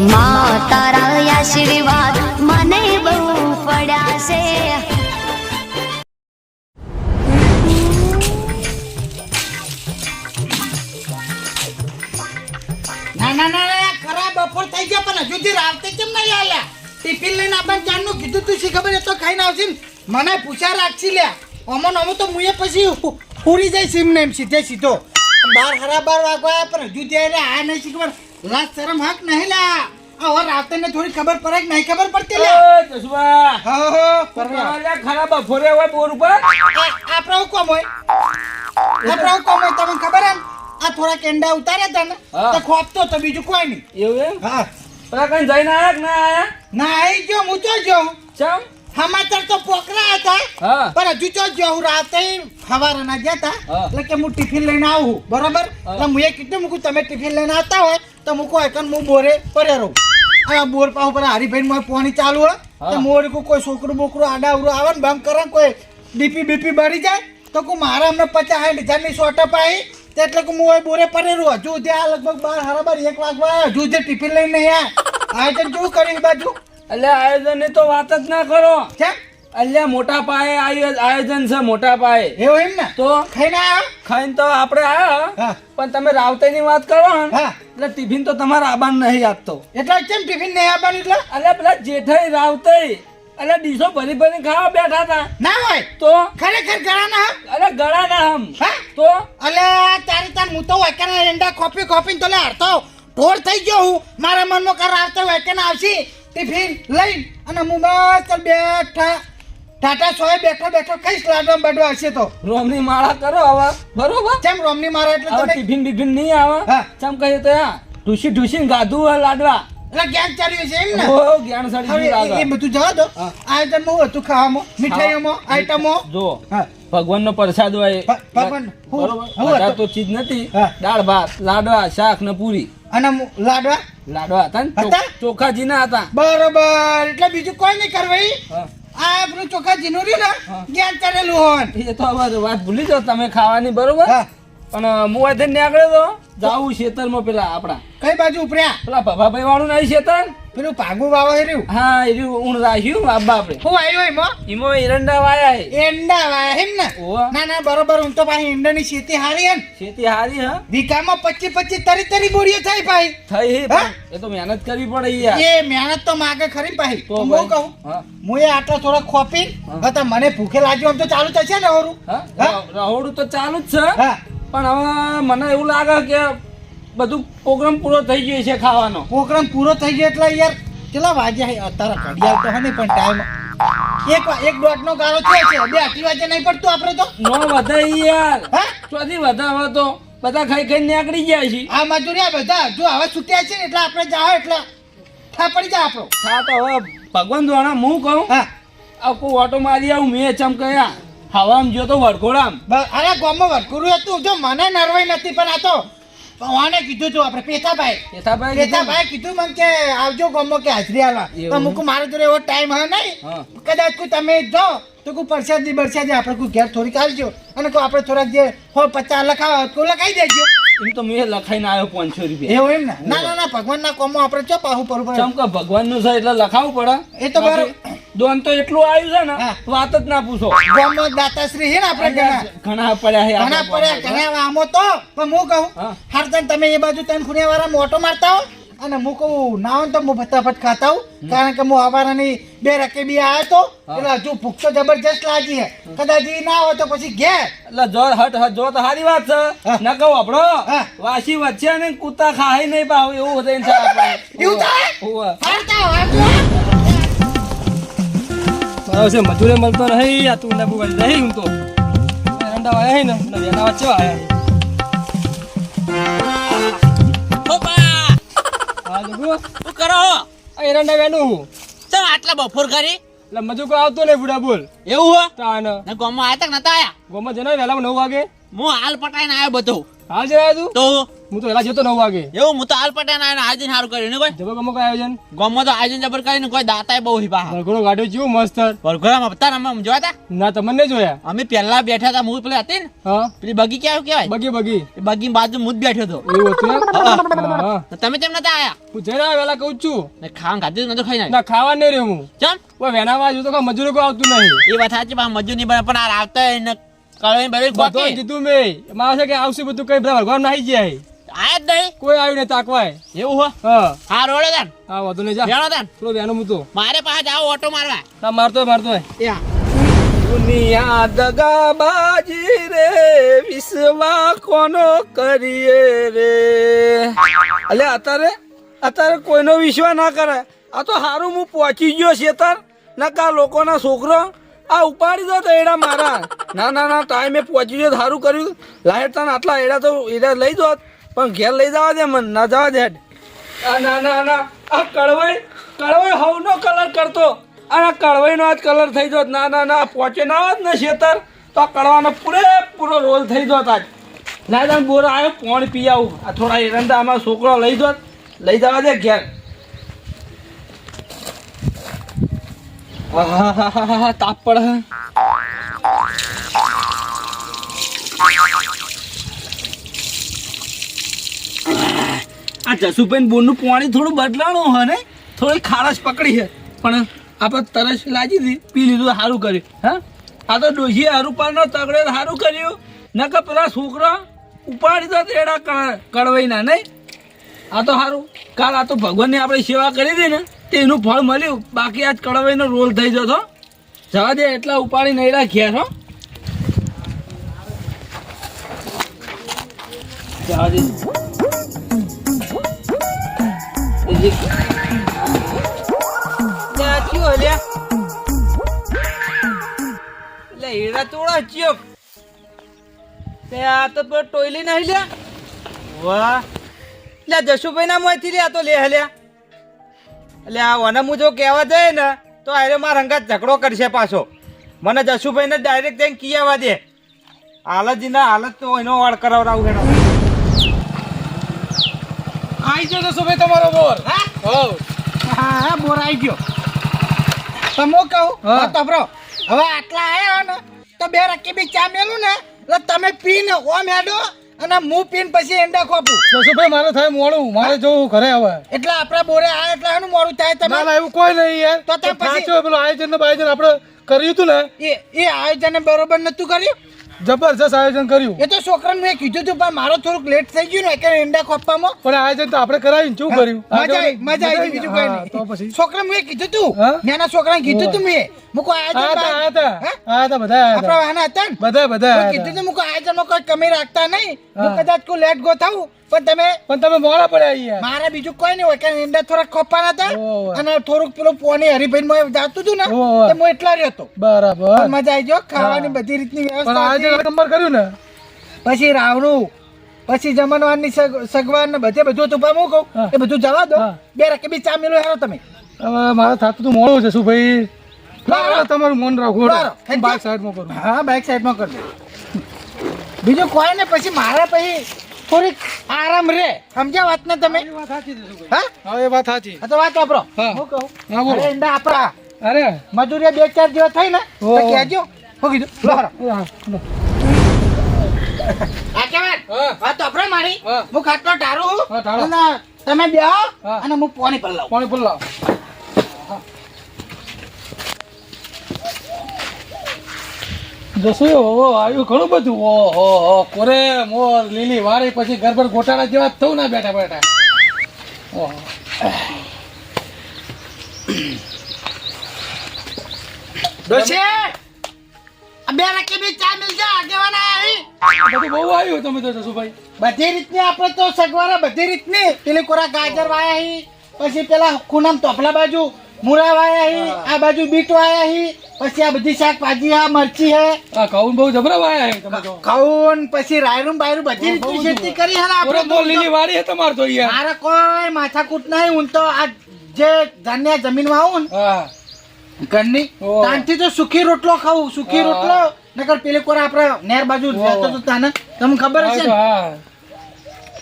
માં તારા આશીર્વાદ મને બહુ પડ્યા છે ના ના ના, ખરા બપોર થઈ ગયા, પણ હજુ રાતે કેમ નહીં આલ્યા? ટિફિન લઈને આપણે ચારનું કીધું તું શી એ તો ખાઈને આવશે મને પૂછા રાખશી લ્યા. અમો નમો તો પછી હુ- જાય સીમ ને સીધે સીધો. બાર હરા બાર વાગવા પણ હજુ ત્યારે આ નહીં શી ખબર લાજ શરમ હક નહીં લા. હવે રાતે ને થોડી ખબર પડે કે નહીં ખબર પડતી લે. જસવા હો હો પરવા ખરાબ બફોરે હોય બોર ઉપર? આપણે કોમ હોય. આપણે કોમ હોય તમને ખબર એમ? આ થોડા કેંડા ઉતાર્યા હતા ને તો ખોપતો તો બીજું કોઈ નહીં. એવું એમ? હા. પેલા કઈ જઈને આયા કે ના આયા? ના આવી ગયો હું તો જો. ચમ? સમાચાર તો પોકરા હતા. પણ હજુ તો હું રાતે સવારના ગયા હતા એટલે કે હું ટિફિન લઈને આવું બરોબર? એટલે હું એ કીધું મૂકું તમે ટિફિન લઈને આવતા હોય. તો મૂકો એકન હું બોરે પડે રહું આ બોર પાછું પર હરીભાઈ મોય પાણી ચાલુ હોય હા. તો મોર કોઈ છોકરું બોકરું આડા અવડું આવે ને બંધ કરે કોઈ બીપી બીપી બળી જાય તો કું મારા હમણાં પચાસ સાઠ હજારની સોટપ આવી તો એટલે કે હું બોરે પડે રહું હજુ ત્યાં લગભગ બાર હરાબર એક વાગવા. હજુ જે ટિફિન લઈને આવ્યા આયોજન કેવું કર્યું બાજુ. એટલે આયોજનની તો વાત જ ના કરો. કેમ? અલ્યા મોટા પાયે આયો- આયોજન છે મોટા પાયે. એવું એમ ને? તો? ખાઈને આવ્યો ખાઈને તો આપણે આવ્યા હા. પણ તમે રાવતે ની વાત કરો ને હા. એટલે ટિફિન તો તમારા આબાન નહીં આપતો. એટલે કેમ ટિફિન નહીં આવવાનું એટલે? અલ્યા પેલા જેઠાઈ રાવતે અલ્યા ડીશો ભરી ભરી ખાવા બેઠા હતા. ના હોય. તો? ખરેખર ગળા ના અરે ગળા ના હમ. હા. તો? અલે તારી તાર હું તો એંડા કોપી કોપી તો લે હરતો. ઢોર થઈ ગયો હું. મારા મનમાં કર આવતો વેકન આવશી. ટિફિન લઈને અને હું બસ બેઠા ટાટા સોય બેઠો બેઠો કઈ લાડવા બડવા હશે તો? રોમની માળા કરો હવે બરોબર? ચમ રોમની મારા એટલે તમે ટિફિન બિફિન નહીં આવે? ચમ કહે તો હા ઢૂસી ઢૂસીને ગાધું હોય લાડવા. એટલે જ્ઞાન ચાલ્યું છે એમ ને? ઓ જ્ઞાન સડી એ- એ બધું જવા દો. હા. આયોજનમાં હતું ખાવામાં મીઠાઈઓમાં આઈટમો. જો ભગવાન નો પ્રસાદ હોય. ભગવાન, બરોબર? તો ચીજ નથી. દાળ ભાત લાડવા શાક ને પૂરી. અને લાડવા? લાડવા હતા ને? ચોખાજી ના હતા. બરોબર. એટલે બીજું કોઈ નહીં કરવાઈ. આ આપણું ચોખા જીનું રહ્યું ને હા. જ્ઞાન ચાલેલું એ તો હવે વાત ભૂલી જાઓ તમે ખાવાની બરોબર. પણ હું આજે નીકળ્યો તો જાવું ખેતરમાં પેલા આપણા કઈ બાજુ ઉપર્યા પેલા ભભાભાઈ વાળું નહીં ખેતર પેલું ભાગુ વાવા રહ્યું? હા એ રહ્યું ઊણ રાખ્યું આબા આપણે હું આવ્યો એમાં? એમાં એરંડા વાયા હે એંડા વાયા એમ ને. ના ના બરોબર હું તો પાછી ઈંડાની ખેતી હારી હે ખેતી હારી હા? વીઘામાં પચીસ પચીસ તરી તરી બોરીઓ થાય ભાઈ. થઈ હે એ તો મહેનત કરવી પડે યાર. એ મહેનત તો માગે ખરી ભાઈ. તો હું કહું હા. એ આટલા થોડા ખોપી. હતા મને ભૂખે લાગ્યો આમ તો ચાલુ થશે ને રહોડું હા? રહોડું તો ચાલુ જ છે. પણ હવે મને એવું લાગે કે બધું પ્રોગ્રામ પૂરો થઈ ગયો છે ખાવાનો. પ્રોગ્રામ પૂરો થઈ ગયો એટલે યાર કેટલા વાગ્યા અત્યારે ઘડિયાળ તો હે પણ ટાઈમ એક એક દોઢ નો ગાળો થયો છે. બે આટલી વાગે નહીં પડતું આપણે તો? નો વધે યાર. ચોથી વધાવો તો. બધા ખાઈ ખાઈ નીકળી ગયા છે આ મજૂરિયા બધા જો હવે છૂટ્યા છે એટલે આપણે જાઓ એટલે થા પડી જાય આપણો. થા તો હવે ભગવાન દ્વારા હું કહું? હા. આ કોઈ ઓટો મારી આવું મેં ચમ કયા હવામાં જો તો વડઘોડામ બ- અરે ગામમાં વરઘોડું હતું. જો મને નરવાઈ નથી પણ આ તો ભગવાને કીધું તું આપણે પેથાભાઈ. પેથાભાઈ? પેથાભાઈ કીધું મને કે આવજો ગમો કે હાજરી આલા? તો મૂકું મારે જોડે એવો ટાઈમ હા નહીં. કદાચ કોઈ તમે જો તો કોઈ ની બરસાદ આપણે કોઈ ઘેર થોડીક આલજો. અને કોઈ આપણે થોડાક જે હો પચાસ લખાવા તો લખાઈ દેજો. એમ તો મેં લખાઈને આવ્યો પાંચસો રૂપિયા. એવું એમ ને? ના ના ના ભગવાનના કોમો આપણે ચો પાહુ પડે. ચમ કે ભગવાનનું છે એટલે લખાવું પડે. એ તો બરાબર. દોન તો એટલું આવ્યું છે ને વાત જ ના પૂછો. ગોમો દાતાશ્રી હે ને આપણે ઘણા. ઘણા પડ્યા હે ઘણા પડ્યા ઘણા આમો તો પણ હું કહું. હારતન તમે એ બાજુ તન ખૂણિયા વાળા મોટો મારતા હો. અને હું કહું ના હોય તો હું ફટાફટ ખાતા હું કારણ કે હું આવારાની બે રકેબી આવ્યો તો. એટલે હજુ ભૂખ તો જબરજસ્ત લાગી હે કદાચ ઈ ના હોય તો પછી ઘેર એટલે જો હટ હટ જો તો સારી વાત છે. ન કહું આપણો હા. વાસી વચ્ચે ને કૂતા ખાઈ નહીં પાવ એવું થઈને છે એવું થાય? હોવે. હારતા હો, હારતા હો. મારો છે મજૂરે મળતો નહીં આ તું ના બુવાઈ નહીં હું તો એરંડા ને વેલા વચ્ચે આયા હા. કરો એરંડા વેનું હું. ચાલ આટલા બફોર કરી? એટલે મજૂર કોઈ આવતો નહીં બુડા બોલ. એવું હો? તાન. ને ગામમાં આયા તક નતા આયા? ગોમાં જણાય વેલા નવ વાગે. હું હાલ પટાઈને આવ્યો બધો. હાલ જરા તું? તો? હું તો એલા જતો નવ વાગે. એવું? હું તો હાલ પટાઈને આવીને આયોજન સારું કર્યું ને ભાઈ? જબર ગમો કઈ આયોજન? ગમો તો આયોજન જબર કરીને કોઈ દાતાય બહુ હિપા ગાડો ગાડ્યો જેવું મસ્ત. વરઘોડામાં માં ને અમે જોયા તા? ના તમને જોયા? અમે પહેલા બેઠા હતા હું પેલા હતી ને? હા. પેલી બગી ક્યાં કહેવાય? બગી બગી. એ બગી બાજુ હું જ બેઠો હતો. એવું હતું તમે કેમ નતા આયા? હું આવ્યો વહેલા કહું છું. ને ખાવાનું ખાધું નતો ખાઈ ના ખાવા નહીં રહ્યો હું. ચમ? વેના વેનામાં જો તો મજૂર કો આવતું નહીં. એ વાત સાચી મજૂર નહીં પણ આ આવતા કળવાની બરી બધું કીધું મેં. મારે છે કે આવશે બધું કઈ બધા ભરઘોડા નાઈ જાય. આયા જ નહીં. કોઈ આવ્યું નહીં તાકવાય. એવું હો? હા. હા રોડે તાન. હા વધુ નહીં જા. જાણો તાન. થોડો વેનો મૂતો મારે પાસે જાવ ઓટો મારવા. ના મારતો મારતો એ દુનિયા દગાબાજી રે વિશ્વા કોનો કરીએ રે? અલે અત્યારે અત્યારે કોઈનો વિશ્વા ના કરે આ તો સારું હું પહોંચી ગયો છે તાર. નકા લોકોના છોકરો આ ઉપાડી દો તો એડા મારા. ના ના ના ટાઈમે પહોંચી ગયો સારું કર્યું. લાહેર તને આટલા એડા તો એડા લઈ દો પણ ઘેર લઈ જવા દે મને, ના જવા દે. આ ના ના ના, આ કડવાઈ કડવાઈ હવનો કલર કરતો. અને કડવાઈનો આજ કલર થઈ જોત ના ના ના પહોંચે ના આવત ને શેતર, તો આ કડવાનો પૂરેપૂરો રોલ થઈ જોત આજ ના ના, બોર આવ્યો પોણ પી આવું. આ થોડા એરંડા આમાં છોકરો લઈ જોત લઈ જવા દે ઘેર. તાપ પડે આ જસુભાઈ બોરનું પાણી થોડું બદલાણું હોય ને? થોડી ખારસ પકડી છે પણ આપણે તરસ લાગી હતી, પી લીધું સારું કર્યું. હા? આ તો ડોશી હારું પાડનો તગડે સારું કર્યું. નકર પેલા છોકરા ઉપાડી દો કડવાઈ ના નહીં? આ તો સારું કાલ આ તો ભગવાનની આપણે સેવા કરી હતી ને. તેનું ફળ મળ્યું. બાકી આજ કડવાઈનો રોલ થઈ જતો જવા દે, એટલા ઉપાડી નહીં રાખ્યા છો. જવા દે. હીરા તોડા, ચિયો. તે આ તો ટોયલી નહીં લ્યા. વાહ. લે જશુભાઈ ના મોંથી લે આ તો લે, લ્યા. એટલે આ હું જો કહેવા જાય ને તો અરે મારા રંગા ઝઘડો કરશે પાછો. મને જશુભાઈ ને ડાયરેક્ટ જઈને આવવા દે. હાલતજી ના હાલત તો એનો વાળ કરાવડાવું હેડો આવી ગયો જશુભાઈ તમારો બોર. હા? હા બોર આવી ગયો. તો હું. કહું હા. હા હવે આટલા આયા ને તો બે રકી બી ચા મેલું ને એટલે તમે પીને ઓમ હેડો. અને હું પીન પછી એંડા ખોપું જસુભાઈ મારે થાય મોડું. મારે જવું ઘરે હવે. એટલે આપણા બોરે આ એટલે એનું મોડું થાય તમે ના એવું કોઈ નહીં યાર. તો તમે પછી- પેલું આયોજન ને આયોજન આપણે કર્યું હતું ને? એ એ આયોજન બરોબર નતું કર્યું? જબરજસ્ત આયોજન કર્યું. એ તો છોકરાને મેં કીધું હતું પણ મારો થોડુંક લેટ થઈ ગયું ને કે એંડા ખોપવામાં. પણ આયોજન તો આપણે કરાવ્યું શું કર્યું? મજા આવી મજા આવી બીજું કઈ નહીં તો પછી? છોકરા મેં કીધું તું? નાના છોકરાને કીધું તું મેં મુકો આયોજન આયા હતા આયા હતા બધા આપણા વાહના હતા ને? બધા બધા કીધું તું. મુકો આયોજનમાં કોઈ કમી રાખતા નહીં. હું કદાચ કોઈ લેટ ગો થાઉં પણ તમે પણ તમે મોડા પડ્યા અહીંયા. મારે બીજું કોઈ નહીં હોય કારણ ઈંડા થોડા ખોપાના હતા. અને થોડુંક પેલું પોની હરીભાઈ માં જાતું હતું ને તે હું એટલા રહ્યો હતો. બરાબર. મજા આવી ગયો ખાવાની બધી રીતની વ્યવસ્થા નંબર કર્યું ને? પછી રાવણું પછી જમણવારની સગ- સગવડ ને બધે બધું હતું પણ હું કહું એ બધું જવા દો. બે રકે બી ચા મેલો હેરો તમે. હવે મારે થતું તો મોડું છે શું ભાઈ. તમારું મન રાખો બાઇક? સાઈડમાં કરું. હા બાઇક સાઈડમાં માં દો. બીજું કોઈ ને પછી મારા પછી થોડીક આરામ રે. સમજ્યા વાત ને તમે હા? હા એ વાત સાચી. તો વાત વાપરો. હું. કહું? હા, બોલો. અરે મજૂરી બે ચાર જેવા થઈ ને તો. કહેજો. હું કીધું લો. વાત મારી. હા. ખાટલો અને તમે બેહો અને હું પાણી પર લાવું પાણી પર લાવ. જશું ઓહો આવ્યું ઘણું બધું. ઓહો કોરે મોર લીલી વાળી પછી ગરબર ગોટાળા જેવા થવું ના બેઠા બેઠા ઓહો. ડોશી આ બે રકી બી ચા મિલ જા આગેવાન આવી. બધું બહુ આવ્યું તમે તો જશુભાઈ બધી રીતની આપણે તો સગવારા બધી રીતની. પેલી કોરા ગાજર વાયા હી પછી પેલા ખૂનામ તોપલા બાજુ મુરા વાયા હી. આ બાજુ બીટ વાયા હી પછી આ બધી શાકભાજી હા મરચી હે. આ કઉન બહુ જબરા વાયા છે તમે તો. ખાઉન પછી રાયરું બાયરું બધી રીતની ખેતી કરી હે આપણે લીલી વાળી છે તમારે તો યાર મારે કોઈ માથાકૂટ નહીં હું તો આ જે ધાન્ય જમીનમાં આવું ને ઘરની. તાનથી તો સુખી રોટલો ખાવું સુખી રોટલો નકર પેલી કોરા આપણે નેર બાજુ. રહેતો તો તાને. તમને ખબર હા હશે ને? હા.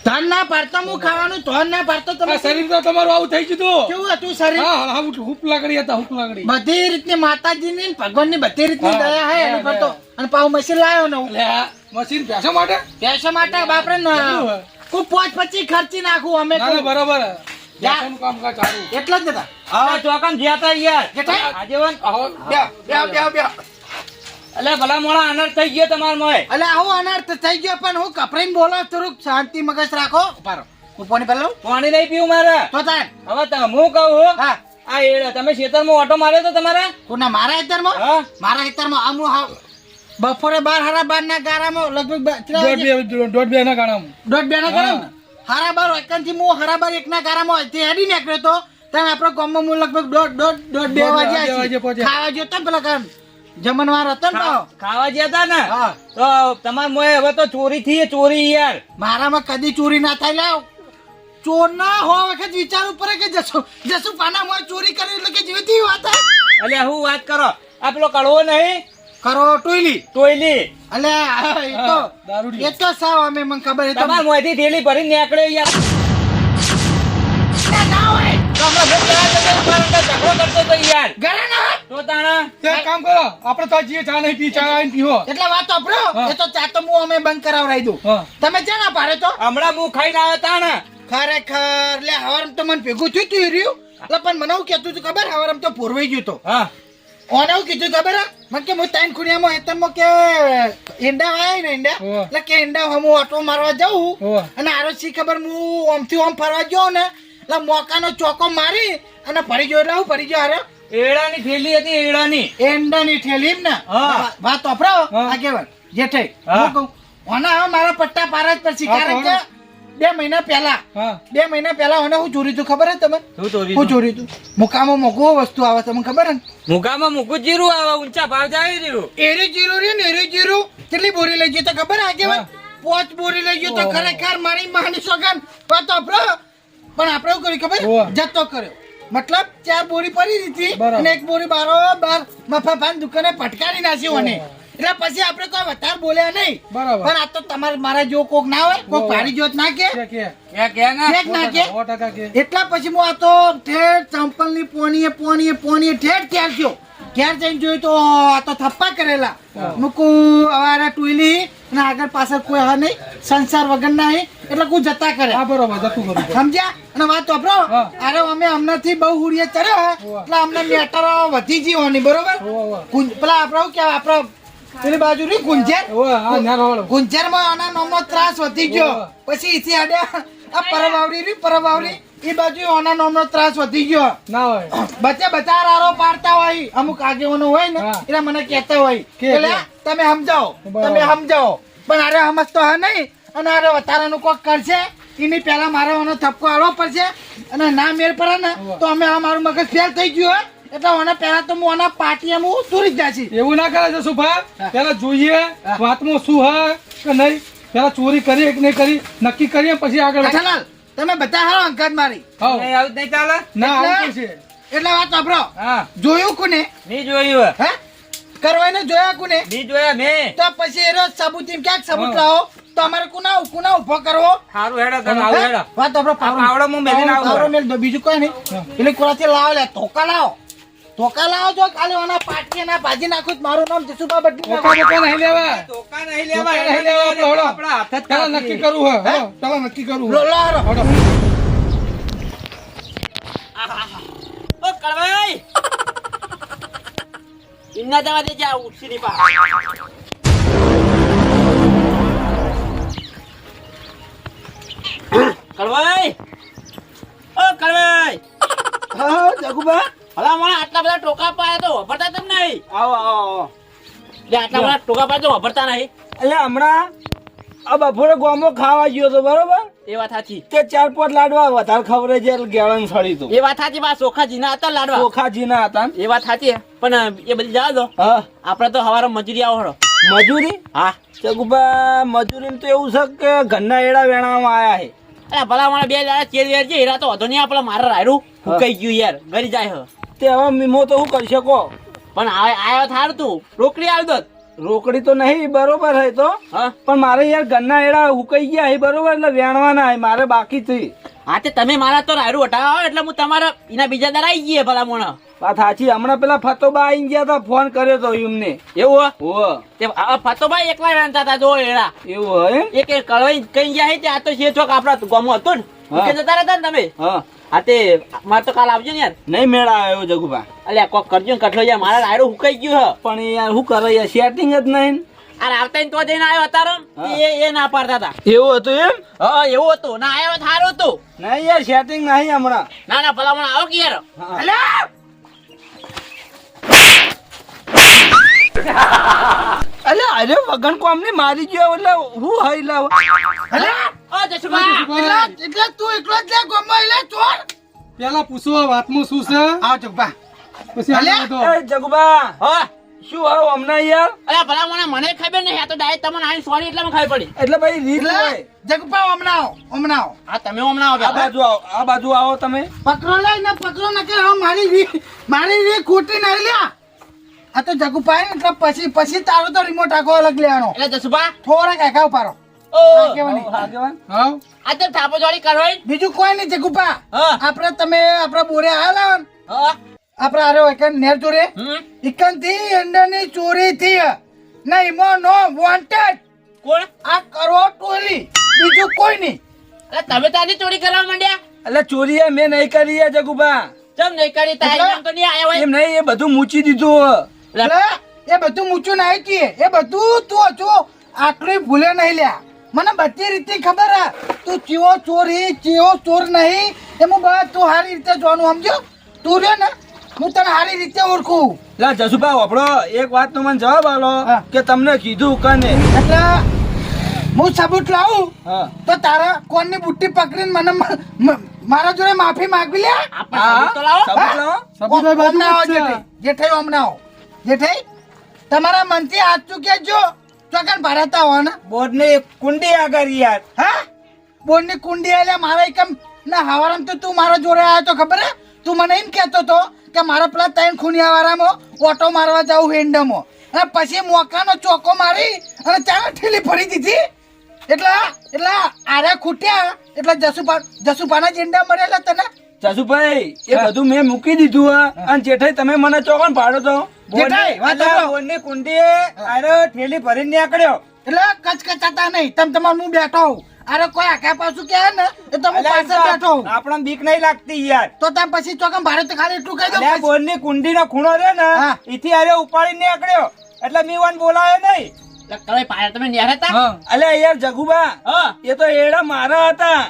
ધન ના પાડતો હું ખાવાનું ધન ના પાડતો તમે શરીર તો તમારું આવું થઈ ગયું કેવું હતું શરીર? હા હા હુપ લાગડી હતા હુપ લાગડી બધી રીતની માતાજીની ભગવાનની બધી રીતની દયા હે એની પર તો. અને પાવ મશીન લાવ્યો ને હું. મશીન પૈસા માટે? પૈસા માટે બાપરે? હું. પોચ પચી ખર્ચી નાખું અમે બરોબર એટલા જ હતા હવે ચોકન જ્યાં તા યાર. આજે વન આવો બે બે બે એટલે ભલા મોડા અનર્થ થઈ ગયો તમાર મોય અલે આવો અનર્થ થઈ ગયો પણ હું કપરાઈને બોલો થોડુંક શાંતિ મગજ રાખો. પારો હું પાણી પેલો પાણી નહીં પીવું મારે. તો તાર હવે હું કહું હા આ એડ તમે ખેતરમાં ઓટો માર્યો તો તમારે? કોના મારા હેતરમાં હા. મારા હેતરમાં આમ હું બપોરે બાર હારા બાર ના ગારામાં લગભગ દોઢ બે દોઢ બે ના ગાળામાં દોઢ બે ના ગારામાં? હારા બારથી હું હારા બાર એક ના ગારામાં તે હેડી નીકળ્યો તો ત્યાં આપણો ગામમાં હું લગભગ દોઢ દોઢ દોઢ બે વાગે. ખાવા ગયો તો પેલા કામ જમણવાર હતો ને ખાવા ગયા હતા ને તો તમાર મોય હવે તો ચોરી થી ચોરી યાર. મારામાં કદી ચોરી ના થાય લાવ. ચોર ના હો વખત વિચાર ઉપર કે જસુ જસુ પાના મોય ચોરી કરી એટલે કે જીવતી વાત? એટલે હું વાત કરો? આ પેલો કડવો નહીં? કરો ટોયલી. ટોયલી. અલે એ તો દારૂડી. એ તો સાવ અમે મને ખબર હતી તમાર મોયથી થેલી ભરી નીકળ્યો યાર. ના હોય. તમે ઝઘડો કરતો તો યાર. ઘરે. તો તાણા એક કામ કરો આપણે તો જીએ ચા નહીં પી ચા પીવો. એટલે વાત હા. એ તો ચા તો હું અમે બંધ કરાવરાઈ દઉં. તમે છે ના પાડે તો? હમણાં હું ખાઈને આવ્યો તાણા ખરેખર લે હવારમ તો મને ભેગું થયું તું રહ્યું. એટલે પણ મને હું કહેતું તું ખબર હવારમ તો પૂરવાઈ ગયું તો. હા. ઓને હું કીધું ખબર હે? મને કે હું તાઈન ખુડિયામાં હેતરમાં કે ઈંડા વાય ને ઈંડા. એટલે કે ઈંડા હું ઓટો મારવા જાઉં અને આરોસી ખબર હું ઓમથી ઓમ ફરવા ગયો ને એટલે મોકાનો ચોકો મારી અને ફરી ગયો રહ્યો હું ફરી ગયો હારે. એડાની થેલી હતી એડાની. એંડાની થેલી એમ ને? હા. વાત તોફરાવો. આગેવાન જેઠે હું. કહું ઓના હવે મારા પટ્ટા પાર જ પછી. કારણ કે બે મહિના પહેલા બે મહિના પહેલા ઓને હું ચોરી તું ખબર હે તમે હું ચોરી તું મુકામો મોઘું વસ્તુ આવે તમને ખબર હે ને? મુકામાં મૂકું જીરું આવે ઊંચા ભાવ જાય રહ્યું એરી જીરું રહ્યું ને એરી જીરું. કેટલી બોરી લઈ ગઈ તો ખબર આગેવાન પોચ બોરી લઈ ગયો તો. ખરેખર મારી માની સોગન. વાત વાપરો. પણ આપણે એવું કર્યું ખબર. જતો કર્યો. મતલબ ત્યાં બોરી પડી હતી અને એક બોરી બારો બાર મફાફાન દુકાને પટકારી નાખી મને એટલે પછી આપણે કોઈ વધારે બોલ્યા નહીં. બરાબર. પણ આ તો તમારે મારા જો કોક ના હોય કોક પાડી જોત ના કે. એટલા પછી હું આ તો ઠેર ચંપલની પોણીએ પોણીએ પોણીએ ઠેર ક્યાં ગયો. ક્યાં જઈને જોયું તો આ તો થપ્પા કરેલા. મૂકું અવારા ટુઈલી. અને આગળ પાછળ કોઈ હા નહીં સંસાર વગર ના એટલે કોઈ જતા કરે. હા બરોબર જતું કરું. સમજ્યા? અને વાત વાપરો અરે અમે હમણાંથી બહુ હુડીએ ચડ્યો એટલે અમને મેટરો વધી ગઈ હોની બરોબર? પેલા આપણો કે આપણો પેલી બાજુ ની ગુંજર? ઓવે, માં આના નામનો ત્રાસ વધી ગયો. પછી ઈથી આડ્યા આ પરવાવરી રી પરવાવરી. એ બાજુ ઓના નોમનો ત્રાસ વધી ગયો. ના હોય. બચ્ચે બચાર રારો પાડતા હોય અમુક આગેવાનો હોય ને એટલે મને કહેતા હોય. કે, એટલે તમે સમજાવો. તમે સમજાવો. પણ અરે સમજતો હા નહીં અને અરે વધારાનું કોક કરશે એની પહેલા મારે એનો થપકો આલવો પડશે અને ના મેળ પડે ને તો અમે આ મારું મગજ ફેલ થઈ ગયું હોય. એટલે ઓને પહેલા તો હું પાટી પાટીએ હું સુરી જ છે એવું ના કરે છે સુભા. પેલા જોઈએ વાતમાં શું હા કે નહીં. પેલા ચોરી કરી કે નહીં કરી નક્કી કરીએ પછી આગળ તમે બધા હારો અંકાત મારી. નહીં આવું નહીં ચાલે? ના આવું છે? એટલે વાત વાપરો હા. જોયું કોને? નહીં જોયું હે? કરવાને જોયા કોને? મેં જોયા મેં. તો પછી એ રોજ સાબુત એમ ક્યાંક સાબુત. લાવો. તો અમારે કુના કુના ઊભો કરવો. સારું હેડો તમે આવો? હેડો. વાત આપણો પાવડો. પાવડો હું મેલીને આવું. પાવડો મેલ દો બીજું કોઈ નહીં. એટલે કોરાથી લાવો લે ધોકા લાવો. ધોકા લાવો છો ખાલી ઓના પાટકી ના ભાજી નાખું જ મારું નામ જસુબા બદલી ધોકા ધોકા નહીં લેવા ધોકા નહીં લેવા નહીં લેવા આપણે હળો. આપણા હાથ જ પેલા નક્કી કરવું હે? ચાલો નક્કી કરવું લો હે. લો. હળો. ઓ કળવાઈ! ઇન્ના જવા દે જા ઉઠી ની પા કળવાઈ! ઓ કળવાઈ! હા જગુબા. હલા મને આટલા બધા ટોકા પાયા તો વાપરતા તમ નહીં. આવો આવો આવો. લે આટલા બધા ટોકા પાયા તો વાપરતા નહીં. એટલે હમણાં આ બપોરે ગોમો ખાવા ગયો તો બરોબર? એ વાત સાચી. તે ચાર પાંચ લાડવા વધારે ખબર છે ગેળન સડી તો. એ વાત સાચી બા સોખા જીના હતા લાડવા. ચોખાજી જીના હતા? એ વાત સાચી પણ એ બધી જવા દો. હા. આપણે તો હવારે મજૂરી આવો મજૂરી? હા. ચગુબા મજૂરી તો એવું છે કે ઘરના એડા વેણામાં આયા છે. અરે ભલા મારા બે દાડા ચેર વેર છે એરા તો વધો નહીં આપણે મારે રાયડું કઈ ગયું યાર. ઘરી જાય હ. તે હવે મીમો તો હું કરી શકો? પણ આયો થાર તું. રોકડી આવી દોત. રોકડી તો નહીં બરોબર હે તો. પણ મારે યાર ગન્ના એડા હુકાઈ ગયા હે બરોબર એટલે વેણવાના હે મારે બાકી થી હા તે તમે મારા તો રાયડું હટાવો એટલે હું તમારા એના બીજા દર આવી ગયા ભલા મોણા વાત સાચી હમણાં પેલા ફતોબા આઈ ગયા હતા ફોન કર્યો તો એમને. એવું હો? તે ફતોબા એકલા વેણતા હતા જો એડા. એવું હે એક એક કળવાઈ કઈ ગયા હે તે આ તો છે ચોક આપણા ગામમાં હતું ને. જતા રહેતા ને તમે? હા. હા તે મારે તો કાલ આવજો ને યાર. નહીં મેળા આવ્યો જગુભા. અલ્યા કોક કરજો ને કઠલો યાર. મારા રાયડું હુકાઈ ગયો હે. પણ યાર શું કરે યાર? સેટિંગ જ નહીં અરે આવતા તો જઈને આવ્યો અતારો. હા. એ એ ના પાડતા હતા એવું હતું એમ? હા એવું હતું. ના આવ્યો તો હતો. નહીં યાર સેટિંગ નહીં હમણાં. ના ના ભલા મને આવો કે યાર. અલ્યા અલ્યા અરે વગન કોમ ને મારી ગયો એટલે હું હઈ લાવ? અલ્યા ઓ જશુભા એટલે એટલે તું એકલો જ લે ગોમાં એટલે ચોર. પેલા પૂછો વાતમાં શું છે? આવ જગબા પછી અલે. એ જગબા હા. શું હવે હમણાં યાર? અલ્યા ભલા મને મને ખબર નહીં આ તો ડાયરેક્ટ તમને આની સોરી એટલે મને ખબર પડી. એટલે ભાઈ રીત જગપા હમણાં આવો હમણાં આવો. આ તમે હમણાં આવો આ બાજુ આવો આ બાજુ આવો તમે. પકડો લઈ ને પકડો ન કે હવે મારી રી મારી રી ખોટી ના લ્યા. આ તો જગુપાય ને પછી પછી તારો તો રિમોટ આખો અલગ લેવાનો. એટલે જસુભા? થોડા કાકા ઉપાડો. બીજું કોઈ આપણે તમે આપણા બોરે આવેલા હા. આપણે આરે એકન નેર અંડરની ચોરી થી ના ઈમો નો વોન્ટેડ કોણ? આ કરો ટોલી. બીજું કોઈ નઈ તમે તારી ચોરી કરવા માંડ્યા. એટલે ચોરી મેં નહીં કરી જગુભા ચમ નહીં કરી? તારી એમ નહીં એ બધું મૂચી દીધું એ બધું મૂચું નાઈ કીએ એ બધું તું હજુ આટલું ભૂલે નહીં લ્યા. મને બધી રીતે ખબર હે. તું ચીવો ચોરી ચીવો ચોર નહીં. એમાં હું બસ તું સારી રીતે જોવાનું સમજો? તું રહ્યો ને હું તને સારી રીતે ઓળખું. લા જસુભા આપણો એક વાત નો મને જવાબ આલો કે તમને કીધું કને એટલે હું સબૂત લાવું? તો તારા કોણની બુટ્ટી પકડીને મને મારા જોડે માફી માંગવી લે? સબૂત લાવો. સબૂત લાવો. જેઠાઈ. હમણાં આવો. જેઠાઈ તમારા મનથી હાથ ચૂક્યા જો ચોકન ભરાતા હો ને બોર્ડ ને કુંડી આગળ યાર. હા? બોર્ડની કુંડી એટલે મારા એકમ ના હવારામ તો તું મારા જોડે આવ્યો તો ખબર હે? તું મને એમ કહેતો તો કે મારા પેલા ત્રણ ખૂનિયા વાળામાં ઓટો મારવા જાઉં હેન્ડમો. અને પછી મોકાનો ચોકો મારી અને ચાલો ઠેલી ફરી દીધી. એટલે એટલે આરે ખૂટ્યા. એટલે જસુપા જસુપાના ઝેંડા મળેલા તને. જસુભાઈ એ બધું મેં મૂકી દીધું. અને જેઠાઈ તમે મને ચોકન પાડો તો જેઠાઈ, વાત સાંભળો. કુંડી આરે ઠેલી ભરીને નીકળ્યો. એટલે કચકચાતા નહીં. તમ તમાર હું બેઠો અરે કોઈ આખા પાછું કહે ને એ તો હું બેઠો આપણને બીક નહીં લાગતી યાર. તો ત્યાં પછી ચોકમ ભારત ખાલી એટલું કહી દો પછી. બોર્ડની કુંડીનો ખૂણો રે ને એથી અરે ઉપાડીને નીકળ્યો. એટલે મી વન બોલાયો નહીં. તમે પાયા તમે ન્યારે હતા અલ્યા યાર જગુબા એ તો એડા મારા હતા!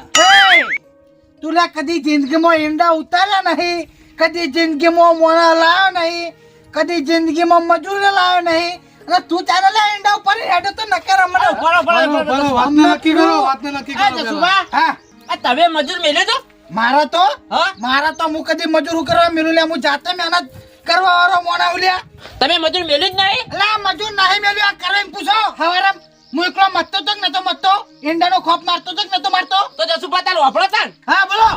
તુલા કદી જિંદગીમાં ઈંડા ઉતાર્યા નહીં કદી જિંદગીમાં મોણા લાવ્યો નહીં કદી જિંદગીમાં મજૂર લાવ્યો નહીં અને તું ચાલે લે ઈંડા ઉપર હેડો તો નકર અમને ફળો ફળો વાતને નક્કી કરો વાતને નક્કી કરો હા આ તમે મજૂર મેલ્યો તો મારા તો હા મારા તો હું કદી મજૂર કરવા મેલું લે હું જાતે મહેનત કરવા વાળો મોણા ઉલ્યા તમે મજૂર મેલ્યું જ નહીં લા મજૂર નહીં મેલ્યું આ કરે એમ પૂછો હવારે હું એકલો મતતો તો કે નતો મતતો ઈંડાનો ખોપ મારતો તો નતો મારતો? તો જસુ પાતાલ વાપરો તાન હા બોલો.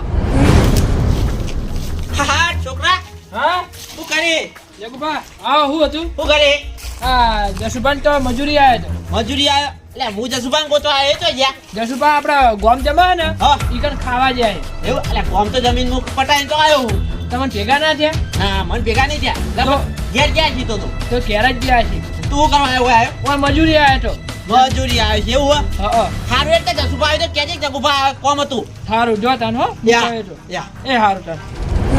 હા છોકરા. હા? શું કરી? જગુભા હા હું હતું. શું કરી? હા જસુભાન તો મજૂરી આવ્યો મજૂરી આવ્યો એટલે હું જશુભાન ગોતો આવ્યો તો જ્યાં. જસુભા આપડા ગોમ જમા ને હા. ઈકન ખાવા જાય. એવું? એટલે ગોમ તો જમીનનું પટાઈ તો આવ્યો હું. તમને ભેગા ના થયા? હા મને ભેગા નહીં થયા. તો- ઘેર ક્યાં જીતો તો? તો ઘેર જ ગયા છે. તું કરવા આવ્યો આવ્યો ઓય મજૂરી આવ્યો મજૂરી આવ્યો છે એવું તો હા હા. સારું એટલે જશુભા આવ્યો તો કેજે જગુભા કોમ હતું. સારું જો તને હો યા તો. એ સારું તને.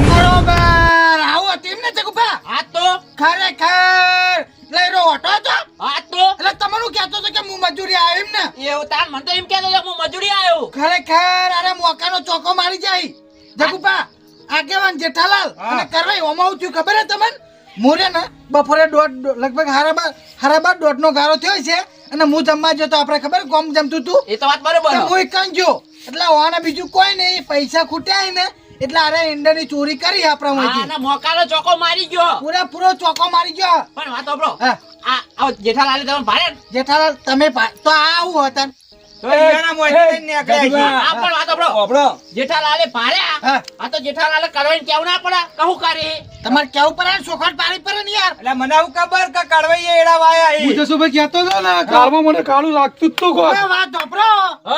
બરોબર. આવું હતું એમને જગુભા આ તો? ખરેખર. લઈ રો ઓટો હતો આ તો? એટલે તમારું કહેતો હતો કે હું મજૂરી આવ્યો એમ ને. એવું તાર મને તો એમ કહેતો હતો કે હું મજૂરી આવ્યો ખરેખર અરે મોકાનો ચોકો મારી જાય. જગુભા આગેવાન જેઠાલાલ અને કરવાઈ ઓમાં થયું ખબર હે તમને? મોરે ને બપોરે દોઢ લગભગ હારા બાર દોઢ નો ગારો થયો છે અને હું જમવા જતો આપણે ખબર કોમ જમતું તું? એ તો વાત બરોબર. હું એકન જો એટલે ઓને બીજું કોઈ નહીં પૈસા ખૂટ્યા ને એટલે અરે ઈંડાની ચોરી કરી આપણા મોકાલો મોકાનો ચોકો મારી ગયો. પૂરેપૂરો ચોકો મારી ગયો. પણ વાત સાંભળો. આ આવો તમે ભારે જેઠાલાલ તમે તો આ આવું હતા તો. જેઠાલાલે આ તો જેઠાલાલે કરવાની કેવું ના પડે? કહું કરે? તમારે કેવું પડે? ને ચોખટ પાડી પડે ને યાર. એટલે મને ખબર કે કડવાઈએ એડા વાયા હું. કહેતો હતો ને કાળમાં મને કાળું લાગતું જ તું કોઈ હવે વાત ધોપરો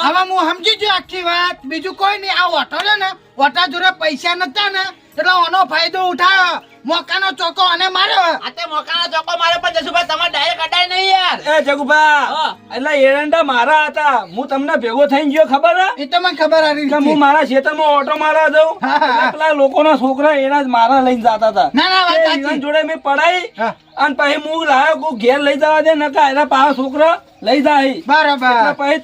હવે હું સમજી ગયો આખી વાત. બીજું કોઈ નહીં. આ ઓટો છે ને ઓટા જોડે પૈસા નતા ને એટલે આનો ફાયદો ઉઠાવ્યો મોકાનો ચોકો અને માર્યો. આ તે મોકાનો ચોકો માર્યો પણ જસુભાઈ તમારે ડાયરેક્ટ અડાય નહીં યાર એ જગુભા એટલે એરંડા મારા હતા. હું તમને ભેગો થઈને ગયો ખબર એ તો મને ખબર આવી કે હું મારા ખેતરમાં ઓટો મારવા જાઉં. હા, હા, હા. એટલે પેલા લોકોના છોકરા એના મારા લઈને જતા હતા. ના ના વાત તે સાચી. ઈવન જોડે મેં પડાઈ અને પછી હું લાયો કોઈ ઘેર લઈ જવા દે નકા એના પાછા છોકરા લઈ જાય. એટલે બરાબર પછી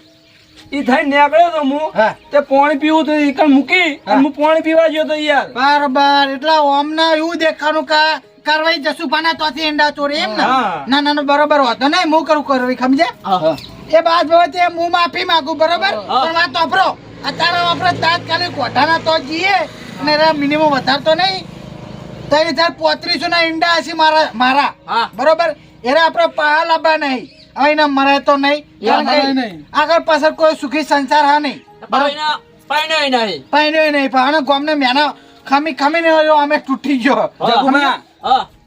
ઈ થઈને નીકળ્યો તો હું હા. તે પાણી પીવું તો ઈ કણ મૂકી અને હું. પાણી પીવા ગયો તો યાર બરાબર. ઓમ ના એવું દેખાનું કે કરવાઈ જશું પાના તોથી ઈંડા ચોરી એમ ને? ના ના ના, બરોબર હોતો નહીં. હું કરું કરવી સમજે? એ બાદ બાબતે હું માફી માંગુ બરોબર? પણ વાત વાપરો. અત્યારે વાપરો તાત્કાલિક કોઠાના તો જઈએ ને મિનિમમ વધારતો નહીં. ત્રણ હજાર પોત્રીસો ના ઈંડા હશે મારા મારા. બરોબર? એને આપણે પહાડ લાવવા નહીં. હવે એને મરે તો નહીં. આગળ પાછળ કોઈ સુખી સંસાર હા નહીં. પાઈનો નહીં. પાણી નહીં પણ આને ગામને મેના ખમી નહીં અમે તૂટી ગયો.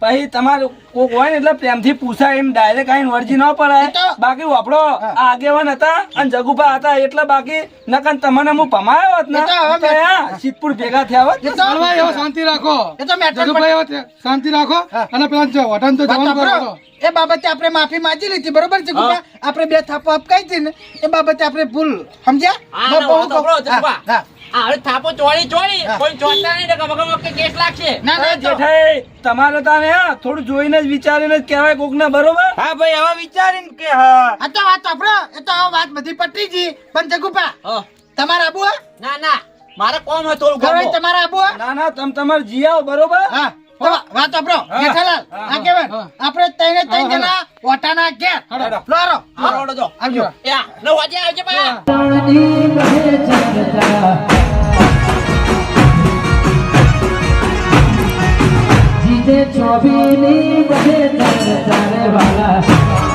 પછી તમારે કોક હોય ને એટલે પ્રેમથી પૂછાય એમ ડાયરેક્ટ આઈને વળજી ન પડાય. બાકી વાપડો આગેવાન હતા અને જગુભા હતા એટલે બાકી નકર તમને હું ભમાયો હોત ને સિદ્ધપુર ભેગા થયા હોત શાંતિ રાખો. એ તો મેટર જગુભાઈ હવે શાંતિ રાખો અને પેલા તો જવાનું કરો. એ બાબતે આપણે માફી માંગી લીધી બરોબર છે આપણે બે થાપો અપકાઈ હતી ને એ બાબતે આપણે ભૂલ સમજ્યા? આ હવે થાપો ચોરી ચોરી કોઈ ચોરતા નહીં તો ગમે કેસ લાગશે. ના ના જેઠાઈ તમારે તાને હા, થોડું જોઈને જ વિચારીને જ કહેવાય કોક ને બરોબર? હા ભાઈ હવે વિચારીને કે હા. આ તો વાત સાંભળો. એ તો હવે વાત બધી પટી ગઈ. પણ જગુપા તમારા આબુ હે? ના ના. મારે કોમ હતો થોડું. તમારે આબુ ના ના તમ તમારે જી આવો બરોબર? હા. વાત સાંભળો. હા. જેઠાલાલ, હા, આ કહેવાય આપણે જણા ઓટાના જો. આવજો. આવજે ભાઈ જીતે ચોબીની બધે ચારે વાલા